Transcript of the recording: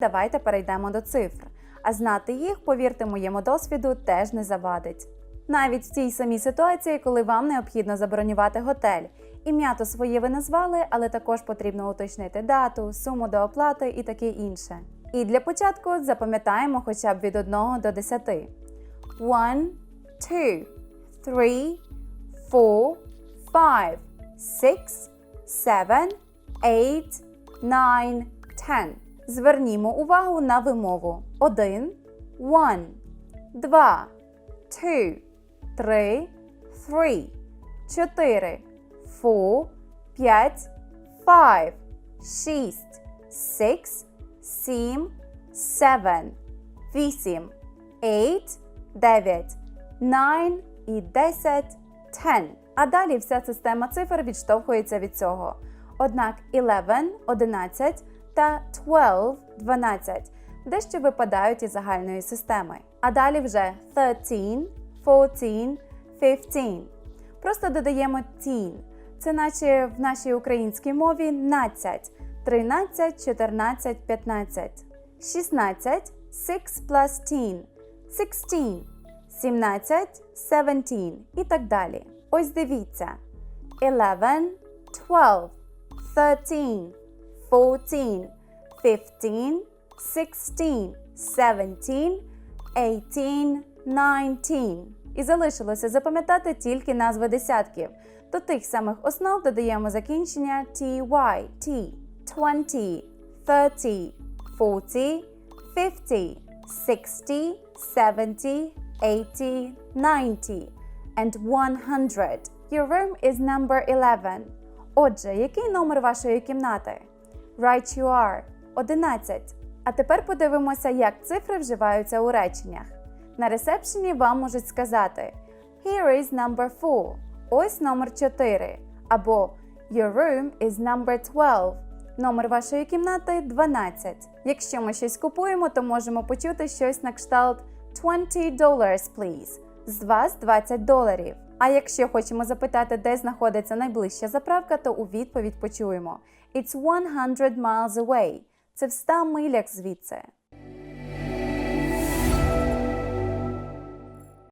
Давайте перейдемо до цифр. А знати їх, повірте моєму досвіду, теж не завадить. Навіть в тій самій ситуації, коли вам необхідно забронювати готель. Ім'я то своє ви назвали, але також потрібно уточнити дату, суму до оплати і таке інше. І для початку запам'ятаємо хоча б від 1 до 10. 1, 2, 3, 4, 5, 6, 7, 8, 9, 10. Звернімо увагу на вимову. 1, 1, 2, 2, 3, 3, 4, 4, 5, 5, 6, 6, 7, 7, 8, 8, 9, 9 і 10, 10. А далі вся система цифр відштовхується від цього. Однак 11, 11 та 12, 12 дещо випадають із загальної системи. А далі вже 13, 14, 15. Просто додаємо teen. Це наче в нашій українській мові надцять, 13, 14, 15, 16, 6 plus teen, 16, 17, 17 і так далі. Ось дивіться. 11, 12, 13, 14, 15, 16, 17, 18, 19. І залишилося запам'ятати тільки назви десятків. До тих самих основ додаємо закінчення ty, t, 20, 30, 40, 50, 60, 70, 80, 90 and 100. Your room is number 11. Отже, який номер вашої кімнати? Right you are. 11. А тепер подивимося, як цифри вживаються у реченнях. На ресепшені вам можуть сказати Here is number 4. Ось номер 4. Або Your room is number 12. Номер вашої кімнати 12. Якщо ми щось купуємо, то можемо почути щось на кшталт 20 dollars, please. З вас 20 доларів. А якщо хочемо запитати, де знаходиться найближча заправка, то у відповідь почуємо It's 100 miles away. Це в 100 милях звідси.